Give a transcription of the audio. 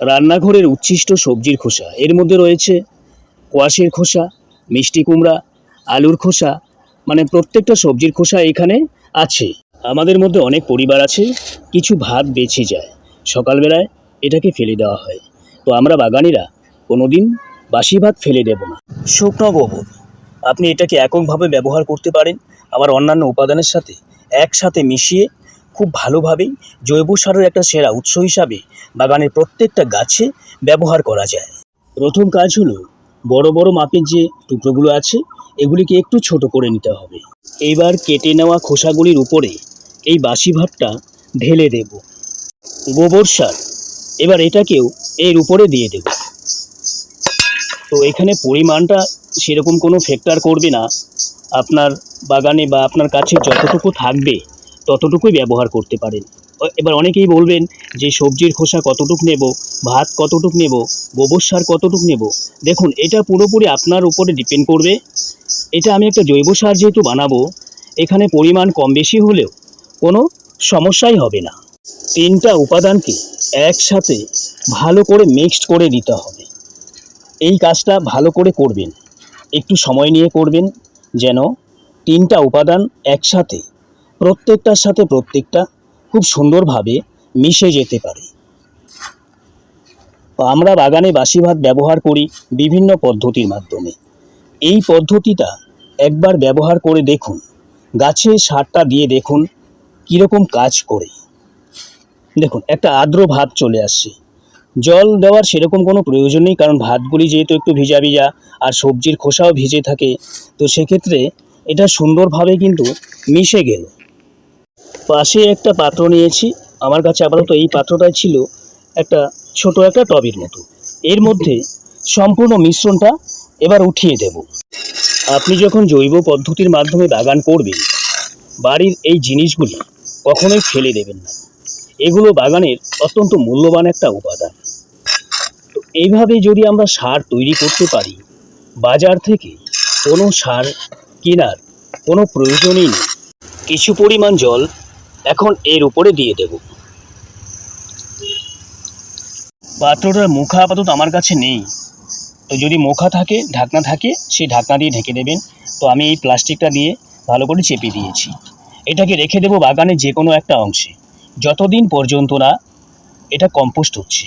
রান্নাঘরের উচ্ছিষ্ট সবজির খোসা। এর মধ্যে রয়েছে কোয়াশের খোসা, মিষ্টি কুমড়া, আলুর খোসা মানে প্রত্যেকটা সবজির খোসা এখানে আছে। আমাদের মধ্যে অনেক পরিবার আছে, কিছু ভাত বেঁচে যায়। সকালবেলায় এটাকে ফেলে দেওয়া হয়। তো আমরা বাগানিরা কোনোদিন বাসি ভাত ফেলে দেব না। শুকনো গোবর, আপনি এটাকে এককভাবে ব্যবহার করতে পারেন। আবার অন্যান্য উপাদানের সাথে একসাথে মিশিয়ে খুব ভালোভাবেই জৈব সারের একটা সেরা উৎস হিসাবে বাগানের প্রত্যেকটা গাছে ব্যবহার করা যায়। প্রথম কাজ হলো বড় বড় মাপের যে টুকরোগুলো আছে, এগুলিকে একটু ছোট করে নিতে হবে। এইবার কেটে নেওয়া খোসাগুলির উপরে এই বাসি ভাতটা ঢেলে দেব। গোবর সার। এবার এটাকেও এর উপরে দিয়ে দেব। তো এখানে পরিমাণটা সেরকম কোনো ফ্যাক্টর করবে না। আপনার বাগানে বা আপনার কাছে যতটুকু থাকবে ততটুকুই ব্যবহার করতে পারেন। এবার অনেকেই বলবেন যে সবজির খোসা কতটুক নেব, ভাত কতটুক নেব, গোবর সার কতটুক নেব। দেখুন, এটা পুরোপুরি আপনার উপরে ডিপেন্ড করবে। এটা আমি একটা জৈব সার যেহেতু বানাবো, এখানে পরিমাণ কম বেশি হলেও কোনো সমস্যাই হবে না। তিনটা উপাদানকে একসাথে ভালো করে মিক্সড করে দিতে হবে। এই কাজটা ভালো করে করবেন। একটু সময় নিয়ে করবেন, যেন তিনটা উপাদান একসাথে প্রত্যেকটার সাথে প্রত্যেকটা খুব সুন্দরভাবে মিশে যেতে পারে। আমরা বাগানে বাসি ভাত ব্যবহার করি বিভিন্ন পদ্ধতির মাধ্যমে। এই পদ্ধতিটা একবার ব্যবহার করে দেখুন, গাছে সারটা দিয়ে দেখুন কীরকম কাজ করে। দেখুন, একটা আর্দ্র ভাত চলে আসছে। জল দেওয়ার সেরকম কোনো প্রয়োজন নেই, কারণ ভাতগুলি যেহেতু একটু ভিজা ভিজা আর সবজির খোসাও ভিজে থাকে, তো সেক্ষেত্রে এটা সুন্দরভাবে কিন্তু মিশে গেল। পাশে একটা পাত্র নিয়েছি। আমার কাছে আপাতত এই পাত্রটাই ছিল একটা ছোট একটা টবের মতো। এর মধ্যে সম্পূর্ণ মিশ্রণটা এবার উঠিয়ে দেব। আপনি যখন জৈব পদ্ধতির মাধ্যমে বাগান করবেন, বাড়ির এই জিনিসগুলি কখনোই ফেলে দেবেন না। এগুলো বাগানের অত্যন্ত মূল্যবান একটা উপাদান। তো এইভাবে যদি আমরা সার তৈরি করতে পারি, বাজার থেকে কোনো সার কেনার কোনো প্রয়োজনই নেই। কিছু পরিমাণ জল এখন এর উপরে দিয়ে দেব। পাত্রটার মুখা আপাতত আমার কাছে নেই। তো যদি মুখা থাকে, ঢাকনা থাকে সেই ঢাকনা দিয়ে ঢেকে দেবেন। তো আমি এই প্লাস্টিকটা দিয়ে ভালো করে চেপে দিয়েছি। এটাকে রেখে দেবো বাগানে যে কোনো একটা অংশে। যতদিন পর্যন্ত না এটা কম্পোস্ট হচ্ছে।